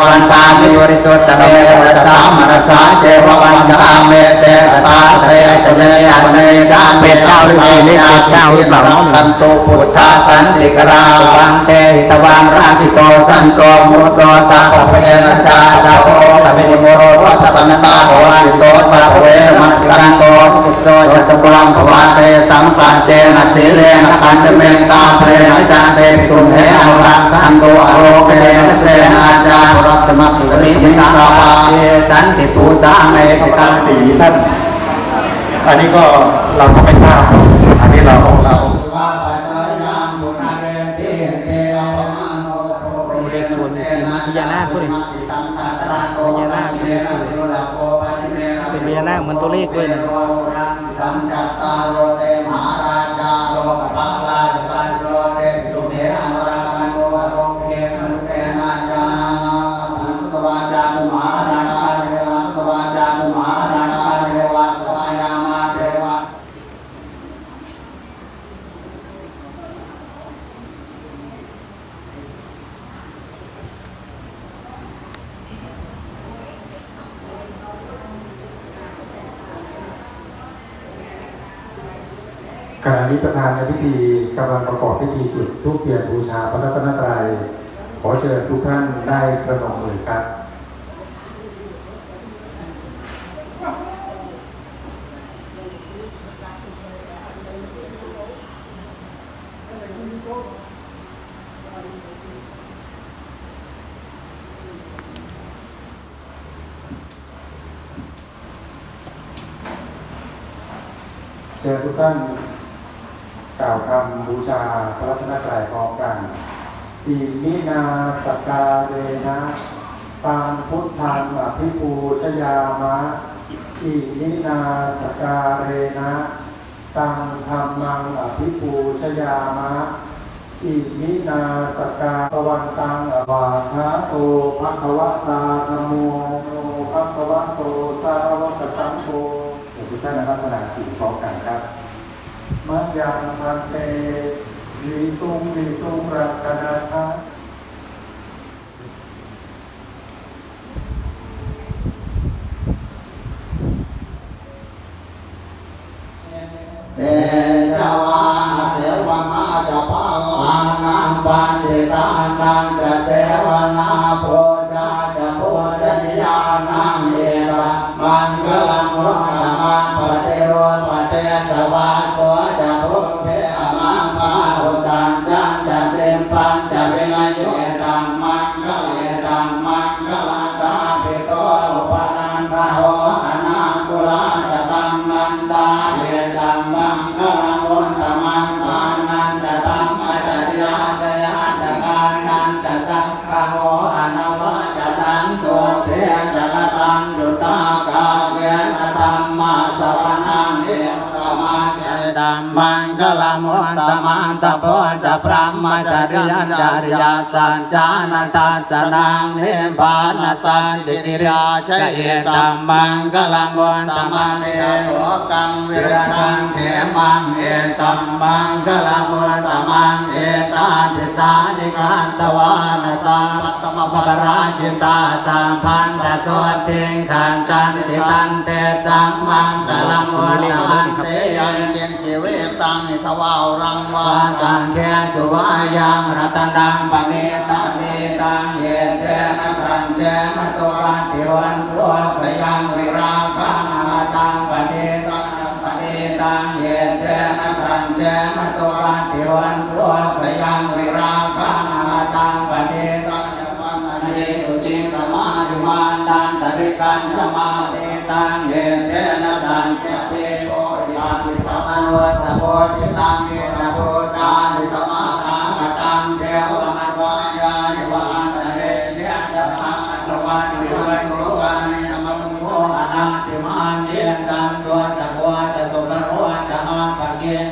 วันตามิวริสุทธิ์เมรสามรสาเจววันตาเมเตรตาเตสเนยันเนกาเป็นเก้าหรือไม่เลขเจ็ดเก้าหรือเปล่าตันตุพุทธาสันติกราวังเตหิตวังราธิโตสันโตมุตโตสัพพะเนะชาสาโพสัพพิโมโรสัพพนตาโหติโตสัพเวมัตตังโตพุทโตจัตตวังภวาเตสังสัจเจนะสีเลนะขันธเมตตาเพรนะจาเตปิตุเหอารัง มะปุริมิสาปาเยสันติภูตาเมติตังสีท่านอันนี้ก็เราก็ไม่ทราบ อันนี้เราของเราพญานาคด้วยพญานาคเป็นพญานาคเหมือนตัวเลขด้วยนะ ขณะนี้ประธานในพิธีกำลังประกอบพิธีจุดธูปเทียนบูชาพระรัตนตรัยขอเชิญทุกท่านได้ประนมมือครับเชิญทุกท่าน กล่าวคำบูชาพระรัตนตรัยพร้อมกันอิมินาสกาเรนะตังพุทธังอภิปูชยามะอิมินาสกาเรนะตังธรรมังอภิปูชยามะอิมินาสกาปวันตังอวาทะโตภควะตาธรมโมภควะโตสาวกสังโฆทุกท่านนะครับขณะสี่พร้อมกันครับ มัจยังพันเตวิสุงวิสุงรัตนาท นันจะสังฆโหอนาวะจะสังโฆเทจะกตังดุตา มังกลังอุตตมันตโพจะพระมจริยันจาริยาสัญจานันตาสนังเนปานัสสันติริยาชเอตัมมังกลังอุตตมังเอโสกังวิรตังเถมังเอตัมมังกลังอุตตมังเอตาติสานิกันตวานะสาปัตมภราจินตาสัมพันธ์สวดเทงขันจันติตันเตสังมังกลังอุตตมังเตยังเปียนจิเวตังทวาวรังวาสังเขสุวายังรัตนังปะเนตาเนตังเยเตนะสันเจนะสวัสดิวันตัวพยังวิราคังอาตังปะเนตังปะเนตังเยเตนะสันเจนะสวัสดิวันตัวพยังวิราคังอาตังปะเนตังยปันเนสุจิสมาธิมานดันตริกันสมาเนตังเยเตนะสันเจ ธิตังเยนะโพตานิสมาทากตังเทวมนวายานิวาตเรเนตตาสวัสดิวันโรวานิอมตุโมอนาติมานเยสันตัวสัพพะจะสุปโรจะอาปะเกณ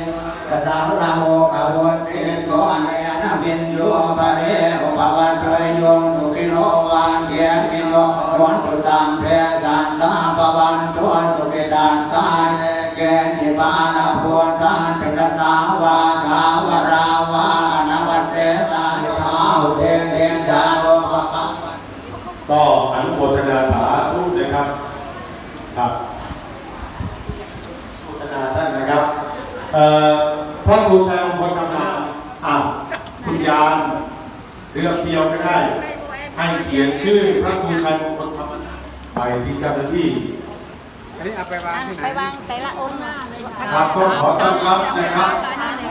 กะสาลาโมกะวุติโกเนนะวินโยปะเรอุปวัตเทยโยสุขิโนวันเกียมิโนวันตุสัมเพสันตาปวันตัวสุขิตันตาเนเกณิบานาพุท นะครับครับอนุโมทนาท่านนะครับเอ่อพระครูชัยมงคลกำนาอ้าวคุณยานเรือเพียวก็ได้ ให้เขียนชื่อพระครูชัยมงคลธรรมนาไปที่เจ้าหน้าที่ไปวางแต่ละองค์หน้าเลยครับก็ขอต้อนรับนะครับ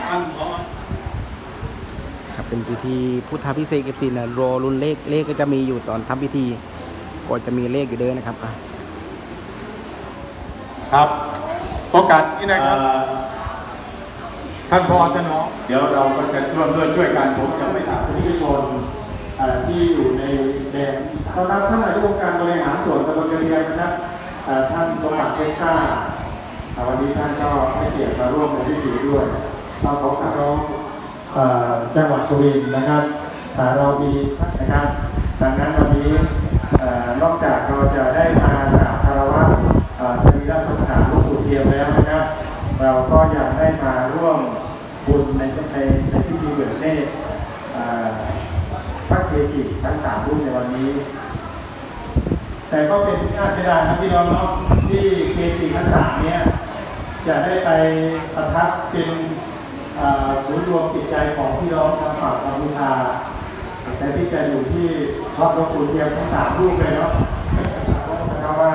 ท่านผอครับเป็นพิธีพุทธพิเศษเอฟซีนะรอรุ่นเลขเลขก็จะมีอยู่ตอนทำพิธี ก็จะมีเลขอยู่เด้อนะครับอะครับโอกาสนี้นะครับ ท่านพอจะน้องเดี๋ยวเราก็จะร่วมด้วยช่วยกันผมจะไม่ถามผู้ที่ชนเอ่อที่อยู่ในแดนต้อนรับท่านนายกองค์การบริหารส่วนตำบลกระเทียมนะครับเอ่อท่านสมบัติเพชรกล้าเอ่อวันนี้ท่านก็ให้เกียรติมาร่วมในพิธีด้วยเราขอกราบร้องเอ่อจังหวัดสุรินทร์นะครับเอ่อเรามีนะครับดังนั้นวันนี้เอ่อ นอกจากเราจะได้มากราบคารวะสรีระสังขารหลวงปู่เทียมแล้วนะครับ เราก็ยังได้มาร่วมบุญในในในพิธีเบิกเนตรเอ่อพระเกจิทั้งสามรุ่นในวันนี้ แต่ก็เป็นที่น่าเสียดายครับพี่น้องเนาะที่เกจิทั้งสามเนี้ยจะได้ไปประทับเป็นศูนย์รวมจิตใจของพี่น้องทางฝั่งกัมพูชา แต่ที่จะอยู่ที่วัดหลวงปู่เทียมทั้งสามรูปเลยเนาะนะครับว่า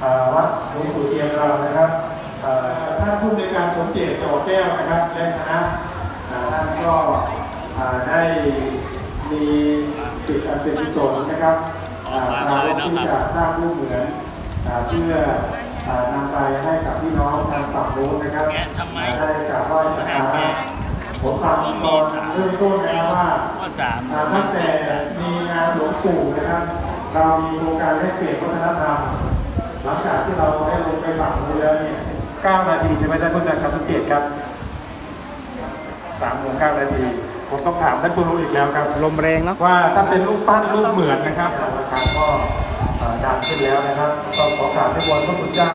เอ่อวัดหลวงปู่เทียมเรานะครับเอ่อท่านผู้ในวยการสมเจตจอแก้วนะครับและคณะอ่าท่านก็อ่าได้มีจิตอันเป็นกุศลนะครับอ่าเราที่จะสร้างรูปเหมือนอ่าเพื่ออ่านำไปให้กับพี่น้องทางฝั่งโน้นนะครับอ่าได้กราบไหว้สักการะ ผมฟังตอนเริ่มต้นนะครับว่าอ่าตั้งแต่มีงานหลวงปู่นะครับ เรามีโครงการแลกเปลี่ยนวัฒนธรรมหลังจากที่เราได้ลงไปฝั่งนู้นแล้วเนี่ย9นาทีใช่ไหมท่านผู้การสังเกตครับ3โมง9นาทีผมต้องถามท่านผู้รู้อีกแล้วครับลมแรงเนาะว่าถ้าเป็นรูปปั้นรูปเหมือนนะครับราคาก็เอ่อดังขึ้นแล้วนะครับก็ขอกราบที่บนพระคุณเจ้า